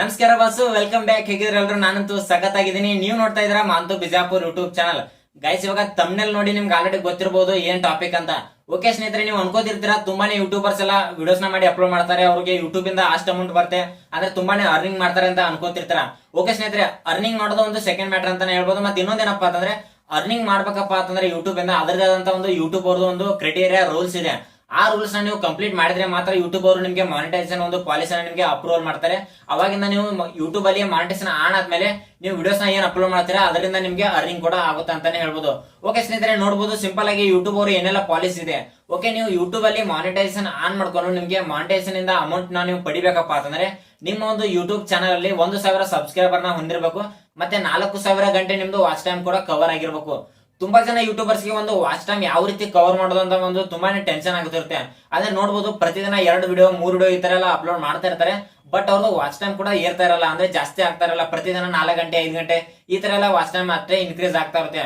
ನಮಸ್ಕಾರ boss welcome back ಹೇಗಿದ್ರೆ ಎಲ್ರು? ನಾನಂತೂ ಸಖತ್ ಆಗಿದ್ದೀನಿ ನೀವು ನೋಡ್ತಾ ಇದ್ರ Manthu Bijapur YouTube channel guys ಇವಾಗ ತಮ್ನೆಲ್ ನೋಡಿ ನಿಮ್ಗೆ ಆಲ್ರೆಡಿ ಗೊತ್ತಿರಬಹುದು ಏನ್ ಟಾಪಿಕ್ ಅಂತ. ಓಕೆ ಸ್ನೇಹಿತರೆ, ನೀವು ಅನ್ಕೋತಿರ್ತೀರಾ, ತುಂಬಾನೇ ಯೂಟ್ಯೂಬರ್ಸ್ ಎಲ್ಲ ವಿಡಿಯೋಸ್ನ ಮಾಡಿ ಅಪ್ಲೋಡ್ ಮಾಡ್ತಾರೆ. ಅವ್ರಿಗೆ ಯೂಟ್ಯೂಬ್ ಇಂದ ಅಷ್ಟು ಅಮೌಂಟ್ ಬರುತ್ತೆ. ಅಂದ್ರೆ ತುಂಬಾನೇ ಅರ್ನಿಂಗ್ ಮಾಡ್ತಾರೆ ಅಂತ ಅನ್ಕೋತಿರ್ತಾರ? ಓಕೆ ಸ್ನೇಹಿತರೆ ಅರ್ನಿಂಗ್ ಮಾಡೋದು ಒಂದು ಸೆಕೆಂಡ್ ಮ್ಯಾಟರ್ ಅಂತಾನೆ ಹೇಳ್ಬೋದು. ಮತ್ತೆ ಇನ್ನೊಂದೇನಪ್ಪ ಅಂತಂದ್ರೆ ಅರ್ನಿಂಗ್ ಮಾಡ್ಬೇಕಪ್ಪ ಅಂತಂದ್ರೆ ಯೂಟ್ಯೂಬ್ ಇಂದ ಅದರದೇ ಒಂದು ಯೂಟ್ಯೂಬ್ ಅವ್ರದ್ದು ಒಂದು ಕ್ರೈಟೀರಿಯಾ ರೂಲ್ಸ್ ಇದೆ. ಆ ರೂಲ್ಸ್ ನೀವು ಕಂಪ್ಲೀಟ್ ಮಾಡಿದ್ರೆ ಮಾತ್ರ ಯೂಟ್ಯೂಬ್ ಅವರು ನಿಮಗೆ ಮಾನಿಟೈಸೇಷನ್ ಒಂದು ಪಾಲಿಸಿ ನಿಮಗೆ ಅಪ್ರೂವಲ್ ಮಾಡ್ತಾರೆ. ಅವಾಗಿಂದ ನೀವು ಯೂಟ್ಯೂಬ್ ಅಲ್ಲಿ ಮಾನಿಟೈಸೇಷನ್ ಆನ್ ಆದ್ಮೇಲೆ ನೀವು ವಿಡಿಯೋಸ್ನ ಏನ್ ಅಪ್ಲೋಡ್ ಮಾಡ್ತೀರಾ, ಅದರಿಂದ ನಿಮಗೆ ಅರ್ನಿಂಗ್ ಕೂಡ ಆಗುತ್ತೆ ಅಂತಾನೆ ಹೇಳ್ಬೋದು. ಓಕೆ ಸ್ನೇಹಿತರೆ ನೋಡಬಹುದು ಸಿಂಪಲ್ ಆಗಿ ಯೂಟ್ಯೂಬ್ ಅವರು ಏನೆಲ್ಲ ಪಾಲಿಸಿ ಇದೆ. ಓಕೆ ನೀವು ಯೂಟ್ಯೂಬ್ ಅಲ್ಲಿ ಮಾನಿಟೈಸೇಷನ್ ಆನ್ ಮಾಡ್ಕೊಂಡು ನಿಮಗೆ ಮಾನಿಟೈಸೇಷನ್ ಇಂದ ಅಮೌಂಟ್ನ ನೀವು ಪಡಿಬೇಕಪ್ಪ ಅಂತಂದ್ರೆ ನಿಮ್ಮ ಒಂದು ಯೂಟ್ಯೂಬ್ ಚಾನಲ್ ಅಲ್ಲಿ ಒಂದು ಸಾವಿರ ಸಬ್ಸ್ಕ್ರೈಬರ್ನ ಹೊಂದಿರಬೇಕು, ಮತ್ತೆ ನಾಲ್ಕು ಸಾವಿರ ಗಂಟೆ ನಿಮ್ದು ವಾಚ್ ಟೈಮ್ ಕೂಡ ಕವರ್ ಆಗಿರ್ಬೇಕು. ತುಂಬಾ ಜನ ಯೂಟ್ಯೂಬರ್ಸ್ಗೆ ಒಂದು ವಾಚ್ ಟೈಮ್ ಯಾವ ರೀತಿ ಕವರ್ ಮಾಡೋದು ಅಂತ ಒಂದು ತುಂಬಾನೇ ಟೆನ್ಷನ್ ಆಗುತ್ತಿರುತ್ತೆ ಅದೇ ನೋಡಬಹುದು ಪ್ರತಿದಿನ ಎರಡು ವಿಡಿಯೋ ಮೂರು ವಿಡಿಯೋ ಈ ತರ ಎಲ್ಲ ಅಪ್ಲೋಡ್ ಮಾಡ್ತಾ ಇರ್ತಾರೆ. ಬಟ್ ಅವ್ರದ್ದು ವಾಚ್ ಟೈಮ್ ಕೂಡ ಏರ್ತಾ ಇರಲ್ಲ, ಅಂದ್ರೆ ಜಾಸ್ತಿ ಆಗ್ತಾ ಇರಲ್ಲ. ಪ್ರತಿದಿನ ನಾಲ್ಕು ಗಂಟೆ, ಐದು ಗಂಟೆ ಈ ತರ ಎಲ್ಲ ವಾಚ್ ಟೈಮ್ ಮಾತ್ರ ಇನ್ಕ್ರೀಸ್ ಆಗ್ತಾ ಇರುತ್ತೆ.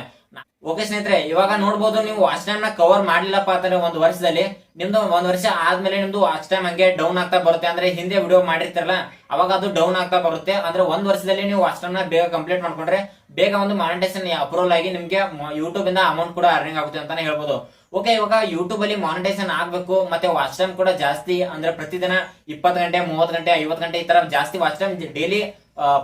ಓಕೆ ಸ್ನೇಹಿತರೆ, ಇವಾಗ ನೋಡ್ಬೋದು ನೀವು ವಾಚ್ ಟೈಮ್ನ ಕವರ್ ಮಾಡ್ಲಿಲ್ಲಪ್ಪ ಅಂದ್ರೆ ಒಂದು ವರ್ಷದಲ್ಲಿ. ನಿಮ್ದು ಒಂದ್ ವರ್ಷ ಆದ್ಮೇಲೆ ನಿಮ್ದು ವಾಚ್ ಟೈಮ್ ಹಂಗೆ ಡೌನ್ ಆಗ್ತಾ ಬರುತ್ತೆ. ಅಂದ್ರೆ ಹಿಂದೆ ವಿಡಿಯೋ ಮಾಡಿರ್ತಾರಲ್ಲ, ಅವಾಗ ಅದು ಡೌನ್ ಆಗ್ತಾ ಬರುತ್ತೆ. ಅಂದ್ರೆ ಒಂದ್ ವರ್ಷದಲ್ಲಿ ನೀವು ವಾಚ್ ಟೈಮ್ ಬೇಗ ಕಂಪ್ಲೀಟ್ ಮಾಡ್ಕೊಂಡ್ರೆ ಬೇಗ ಒಂದು ಮಾನಿಟೈಸೇಷನ್ ಅಪ್ರೂವಲ್ ಆಗಿ ನಿಮ್ಗೆ ಯೂಟ್ಯೂಬ್ ಇಂದ ಅಮೌಂಟ್ ಕೂಡ ಅರ್ನಿಂಗ್ ಆಗುತ್ತೆ ಅಂತಾನೆ ಹೇಳ್ಬೋದು. ಓಕೆ, ಇವಾಗ ಯೂಟ್ಯೂಬ್ ಅಲ್ಲಿ ಮಾನಿಟೈಸೇಷನ್ ಆಗ್ಬೇಕು, ಮತ್ತೆ ವಾಚ್ ಟೈಮ್ ಕೂಡ ಜಾಸ್ತಿ, ಅಂದ್ರೆ ಪ್ರತಿದಿನ ಇಪ್ಪತ್ತು ಗಂಟೆ, ಮೂವತ್ತು ಗಂಟೆ, ಐವತ್ತು ಗಂಟೆ ಈ ತರ ಜಾಸ್ತಿ ವಾಚ್ ಟೈಮ್ ಡೈಲಿ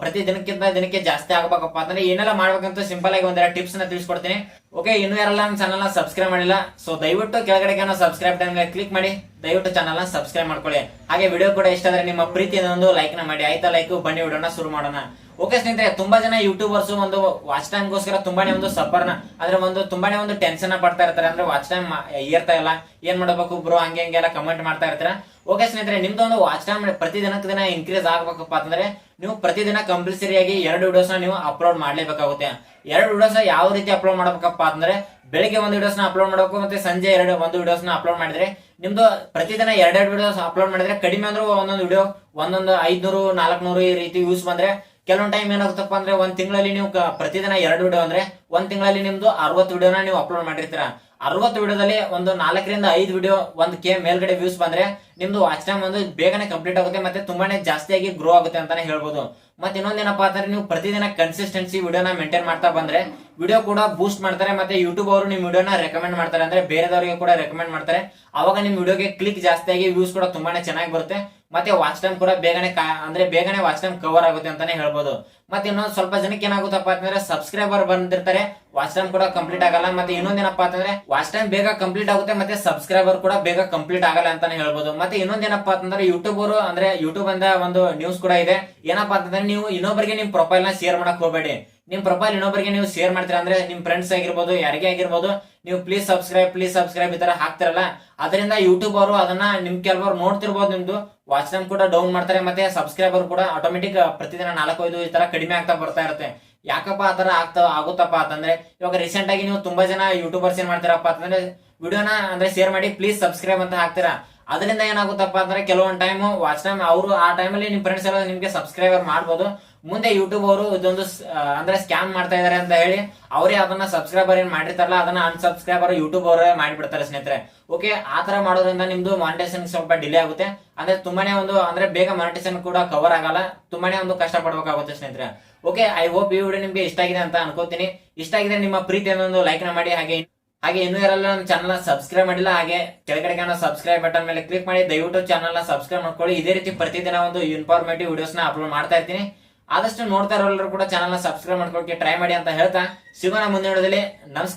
ಪ್ರತಿ ದಿನಕ್ಕಿಂತ ದಿನಕ್ಕೆ ಜಾಸ್ತಿ ಆಗಬೇಕಪ್ಪ. ಅಂದ್ರೆ ಏನೆಲ್ಲ ಮಾಡ್ಬೇಕಂತ ಸಿಂಪಲ್ ಆಗಿ ಒಂದೆರಡು ಟಿಪ್ಸ್ನ ತಿಳಿಸ್ಕೊಡ್ತೀನಿ. ಓಕೆ ಇನ್ನು ಯಾರಲ್ಲ ನಮ್ಮ ಚಾನಲ್ನ ಸಬ್ಸ್ಕ್ರೈಬ್ ಮಾಡಿಲ್ಲ ಸೊ ದಯವಿಟ್ಟು ಕೆಳಗಡೆ ಸಬ್ಸ್ಕ್ರೈಬ್ ಟೈಮ್ ಕ್ಲಿಕ್ ಮಾಡಿ, ದಯವಿಟ್ಟು ಚಾನಲ್ನ ಸಬ್ಸ್ಕ್ರೈಬ್ ಮಾಡ್ಕೊಳ್ಳಿ. ಹಾಗೆ ವಿಡಿಯೋ ಕೂಡ ಇಷ್ಟ ಆದ್ರೆ ನಿಮ್ಮ ಪ್ರೀತಿಯಿಂದ ಲೈಕ್ನ ಮಾಡಿ, ಆಯ್ತಾ ಲೈಕ್ ಬನ್ನಿ ವಿಡಿಯೋನ ಶುರು ಮಾಡೋಣ. ಓಕೆ ಸ್ನೇಹಿತರೆ, ತುಂಬಾ ಜನ ಯೂಟ್ಯೂಬರ್ಸ್ ಒಂದು ವಾಚ್ ಟೈಮ್ ಗೋಸ್ಕರ ತುಂಬಾನೇ ಒಂದು ಸಫರ್ನ ಅಂದ್ರೆ ಒಂದು ತುಂಬಾನೇ ಒಂದು ಟೆನ್ಷನ್ ಪಡ್ತಾ ಇರ್ತಾರೆ. ಅಂದ್ರೆ ವಾಚ್ ಟೈಮ್ ಏರ್ತಾ ಇಲ್ಲ. ಏನ್ ಮಾಡಬೇಕು ಬ್ರೋ ಹಂಗೆ ಹಂಗೆಲ್ಲ ಕಮೆಂಟ್ ಮಾಡ್ತಾ ಇರ್ತಾರೆ? ಓಕೆ ಸ್ನೇಹಿತರೆ, ನಿಮ್ದು ಒಂದು ವಾಚ್ ಟೈಮ್ ಪ್ರತಿ ದಿನಕ್ಕೆ ದಿನ ಇನ್ಕ್ರೀಸ್ ಆಗ್ಬೇಕಪ್ಪ ಅಂತಂದ್ರೆ, ನೀವು ಪ್ರತಿದಿನ ಕಂಪಲ್ಸರಿ ಆಗಿ ಎರಡು ವಿಡಿಯೋಸ್ ನೀವು ಅಪ್ಲೋಡ್ ಮಾಡ್ಲೇಬೇಕಾಗುತ್ತೆ. ಎರಡು ವಿಡಿಯೋಸ್ ಯಾವ ರೀತಿ ಅಪ್ಲೋಡ್ ಮಾಡಬೇಕಪ್ಪ ಅಂದ್ರೆ ಬೆಳಿಗ್ಗೆ ಒಂದು ವಿಡಿಯೋಸ್ನ ಅಪ್ಲೋಡ್ ಮಾಡಬೇಕು ಮತ್ತೆ ಸಂಜೆ ಎರಡು ಒಂದು ವಿಡಿಯೋಸ್ನ ಅಪ್ಲೋಡ್ ಮಾಡಿದ್ರೆ ನಿಮ್ದು ಪ್ರತಿದಿನ ಎರಡೆರಡು ವಿಡಿಯೋಸ್ ಅಪ್ಲೋಡ್ ಮಾಡಿದ್ರೆ ಕಡಿಮೆ ಅಂದ್ರೂ ಒಂದೊಂದು ವಿಡಿಯೋ ಒಂದೊಂದು ಐದ್ನೂರು, ನಾಲ್ಕನೂರು ಈ ರೀತಿ ಯೂಸ್ ಬಂದ್ರೆ ಕೆಲವೊಂದು ಟೈಮ್ ಏನಾಗುತ್ತಪ್ಪ ಅಂದ್ರೆ ಒಂದ್ ತಿಂಗಳಲ್ಲಿ ನೀವು ಪ್ರತಿದಿನ ಎರಡು ವಿಡಿಯೋ ಅಂದ್ರೆ ಒಂದ್ ತಿಂಗಳಲ್ಲಿ ನಿಮ್ದು ಅರವತ್ತು ವಿಡಿಯೋನ ನೀವು ಅಪ್ಲೋಡ್ ಮಾಡಿರ್ತೀರಾ. ಅರವತ್ತು ವಿಡಿಯೋದಲ್ಲಿ ಒಂದು ನಾಲ್ಕರಿಂದ ಐದು ವಿಡಿಯೋ ಒಂದು ಕೆ ಮೇಲ್ಗಡೆ ವ್ಯೂಸ್ ಬಂದ್ರೆ ನಿಮ್ದು ವಾಚ್ ಟೈಮ್ ಒಂದು ಬೇಗನೆ ಕಂಪ್ಲೀಟ್ ಆಗುತ್ತೆ ಮತ್ತೆ ತುಂಬಾನೇ ಜಾಸ್ತಿಯಾಗಿ ಗ್ರೋ ಆಗುತ್ತೆ ಅಂತಾನೆ ಹೇಳ್ಬೋದು. ಮತ್ತೆ ಇನ್ನೊಂದೇನಪ್ಪ ಅಂದ್ರೆ ನೀವು ಪ್ರತಿದಿನ ಕನ್ಸಿಸ್ಟೆನ್ಸಿ ವಿಡಿಯೋನ ಮೇಂಟೈನ್ ಮಾಡ್ತಾ ಬಂದ್ರೆ ವಿಡಿಯೋ ಕೂಡ ಬೂಸ್ಟ್ ಮಾಡ್ತಾರೆ ಮತ್ತೆ ಯೂಟ್ಯೂಬ್ ಅವರು ನಿಮ್ ವಿಡಿಯೋನ ರೆಕಮೆಂಡ್ ಮಾಡ್ತಾರೆ ಅಂದ್ರೆ ಬೇರೆದವರಿಗೆ ಕೂಡ ರೆಕಮೆಂಡ್ ಮಾಡ್ತಾರೆ. ಅವಾಗ ನಿಮ್ ವಿಡಿಯೋಗೆ ಕ್ಲಿಕ್ ಜಾಸ್ತಿಯಾಗಿ ವ್ಯೂಸ್ ಕೂಡ ತುಂಬಾನೇ ಚೆನ್ನಾಗಿ ಬರುತ್ತೆ. ಮತ್ತೆ ವಾಚ್ ಟೈಮ್ ಕೂಡ ಬೇಗನೆ ಅಂದ್ರೆ ಬೇಗನೆ ವಾಚ್ ಟೈಮ್ ಕವರ್ ಆಗುತ್ತೆ ಅಂತಾನೆ ಹೇಳ್ಬೋದು. ಮತ್ತೆ ಇನ್ನೊಂದು ಸ್ವಲ್ಪ ಜನಕ್ಕೆ ಏನಾಗುತ್ತಪ್ಪ ಅಂತಂದ್ರೆ ಸಬ್ಸ್ಕ್ರೈಬರ್ ಬಂದಿರ್ತಾರೆ ವಾಚ್ ಟೈಮ್ ಕೂಡ ಕಂಪ್ಲೀಟ್ ಆಗಲ್ಲ, ಮತ್ತೆ ಇನ್ನೊಂದೇನಪ್ಪ ಅಂತಂದ್ರೆ ವಾಚ್ ಟೈಮ್ ಬೇಗ ಕಂಪ್ಲೀಟ್ ಆಗುತ್ತೆ, ಮತ್ತೆ ಸಬ್ಸ್ಕ್ರೈಬರ್ ಕೂಡ ಬೇಗ ಕಂಪ್ಲೀಟ್ ಆಗಲ್ಲ ಅಂತಾನೆ ಹೇಳ್ಬೋದು. ಮತ್ತೆ ಇನ್ನೊಂದೇನಪ್ಪ ಅಂತಂದ್ರೆ ಯೂಟ್ಯೂಬ್ ಅವರು, ಅಂದ್ರೆ ಯೂಟ್ಯೂಬ್ ಅಂದ ಒಂದು ನ್ಯೂಸ್ ಕೂಡ ಇದೆ. ಏನಪ್ಪಾ ಅಂತಂದ್ರೆ ನೀವು ಇನ್ನೊಬ್ಬರಿಗೆ ನಿಮ್ ಪ್ರೊಫೈಲ್ನ ಶೇರ್ ಮಾಡಕ್ ಹೋಗಬೇಡಿ. ನಿಮ್ ಪ್ರೊಫೈಲ್ ಇನ್ನೊಬ್ಬರಿಗೆ ನೀವು ಶೇರ್ ಮಾಡ್ತೀರಾ ಅಂದ್ರೆ ನಿಮ್ ಫ್ರೆಂಡ್ಸ್ ಆಗಿರ್ಬೋದು, ಯಾರಿಗೆ ಆಗಿರ್ಬೋದು, ನೀವು ಪ್ಲೀಸ್ ಸಬ್ಸ್ಕ್ರೈಬ್ ಪ್ಲೀಸ್ ಸಬ್ಸ್ಕ್ರೈಬ್ ಈ ತರ ಹಾಕ್ತಿರಲ್ಲ. ಅದರಿಂದ ಯೂಟ್ಯೂಬ್ ಅವರು ಅದನ್ನ ನಿಮ್ ಕೆಲವರು ನೋಡ್ತಿರ್ಬೋದು ನಿಮ್ದು. ವಾಚ್ ಟೈಮ್ ಕೂಡ ಡೌನ್ ಮಾಡ್ತಾರೆ ಮತ್ತೆ ಸಬ್ಸ್ಕ್ರೈಬರ್ ಕೂಡ ಆಟೋಮೆಟಿಕ್ ಪ್ರತಿದಿನ ನಾಲ್ಕು ಐದು ಈ ತರ ಕಡಿಮೆ ಆಗ್ತಾ ಬರ್ತಾ ಇರುತ್ತೆ. ಯಾಕಪ್ಪ ಆ ಆಗ್ತಾ ಆಗುತ್ತಪ್ಪ ಅಂತಂದ್ರೆ, ಇವಾಗ ರೀಸೆಂಟ್ ಆಗಿ ನೀವು ತುಂಬಾ ಜನ ಯೂಟ್ಯೂಬರ್ಸ್ ಏನ್ ಮಾಡ್ತೀರಪ್ಪ ಅಂತಂದ್ರೆ ವಿಡಿಯೋನ ಅಂದ್ರೆ ಶೇರ್ ಮಾಡಿ ಪ್ಲೀಸ್ ಸಬ್ಸ್ಕ್ರೈಬ್ ಅಂತ ಹಾಕ್ತೀರಾ. ಅದರಿಂದ ಏನಾಗುತ್ತಪ್ಪ ಅಂದ್ರೆ ಕೆಲವೊಂದು ಟೈಮ್ ವಾಚ್ ಟೈಮ್ ಅವರು ಆ ಟೈಮಲ್ಲಿ ನಿಮ್ ಫ್ರೆಂಡ್ಸ್ ಎಲ್ಲ ನಿಮ್ಗೆ ಸಬ್ಸ್ಕ್ರೈಬರ್ ಮಾಡ್ಬೋದು. ಮುಂದೆ ಯೂಟ್ಯೂಬ್ ಅವರು ಇದೊಂದು ಅಂದ್ರೆ ಸ್ಕ್ಯಾಮ್ ಮಾಡ್ತಾ ಇದಾರೆ ಅಂತ ಹೇಳಿ ಅವರೇ ಅದನ್ನ ಸಬ್ಸ್ಕ್ರೈಬರ್ ಏನ್ ಮಾಡಿರ್ತಾರಲ್ಲ, ಅದನ್ನ ಅನ್ಸಬ್ಸ್ಕ್ರೈಬರ್ ಯೂಟ್ಯೂಬ್ ಅವರೇ ಮಾಡಿಬಿಡ್ತಾರೆ ಸ್ನೇಹಿತರೆ. ಓಕೆ ಆ ತರ ಮಾಡೋದ್ರಿಂದ ನಿಮ್ದು ಮಾನಿಟೇಷನ್ ಸ್ವಲ್ಪ ಡಿಲೇ ಆಗುತ್ತೆ. ಅಂದ್ರೆ ತುಂಬಾನೇ ಒಂದು, ಅಂದ್ರೆ ಬೇಗ ಮಾನಿಟೇಷನ್ ಕೂಡ ಕವರ್ ಆಗಲ್ಲ. ತುಂಬಾನೇ ಒಂದು ಕಷ್ಟ ಪಡ್ಬೇಕಾಗುತ್ತೆ ಸ್ನೇಹಿತರೆ. ಓಕೆ ಐ ಹೋಪ್ ಈ ವಿಡಿಯೋ ನಿಮ್ಗೆ ಇಷ್ಟ ಆಗಿದೆ ಅಂತ ಅನ್ಕೋತೀನಿ. ಇಷ್ಟ ಆಗಿದೆ ನಿಮ್ಮ ಪ್ರೀತಿಯನ್ನು ಒಂದು ಲೈಕ್ನ ಮಾಡಿ, ಹಾಗೆ ಹಾಗೆ ಇನ್ನೂ ಯಾರಲ್ಲ ನಮ್ಮ ಚಾನಲ್ ಸಬ್ಸ್ಕ್ರೈಬ್ ಮಾಡಿಲ್ಲ, ಹಾಗೆ ಕೆಳಗಡೆ ಕಾಣೋ ಸಬ್ಸ್ಕ್ರೈಬ್ ಬಟನ್ ಮೇಲೆ ಕ್ಲಿಕ್ ಮಾಡಿ, ದಯವಿಟ್ಟು ಚಾನಲ್ನ ಸಬ್ಸ್ಕ್ರೈಬ್ ಮಾಡ್ಕೊಳ್ಳಿ. ಇದೇ ರೀತಿ ಪ್ರತಿದಿನ ಒಂದು ಇನ್ಫಾರ್ಮೇಟಿವ್ನ ಅಪ್ಲೋಡ್ ಮಾಡ್ತಾ ಇರ್ತೀನಿ. ಆದಷ್ಟು ನೋಡ್ತಾ ಇರೋಲ್ಲರೂ ಕೂಡ ಚಾನಲ್ನ ಸಬ್ಸ್ಕ್ರೈಬ್ ಮಾಡ್ಕೊಳ್ಳಿ ಟ್ರೈ ಮಾಡಿ ಅಂತ ಹೇಳ್ತಾ. ಸಿಗೋಣ ಮುಂದಿನ ನಮಸ್ಕಾರ.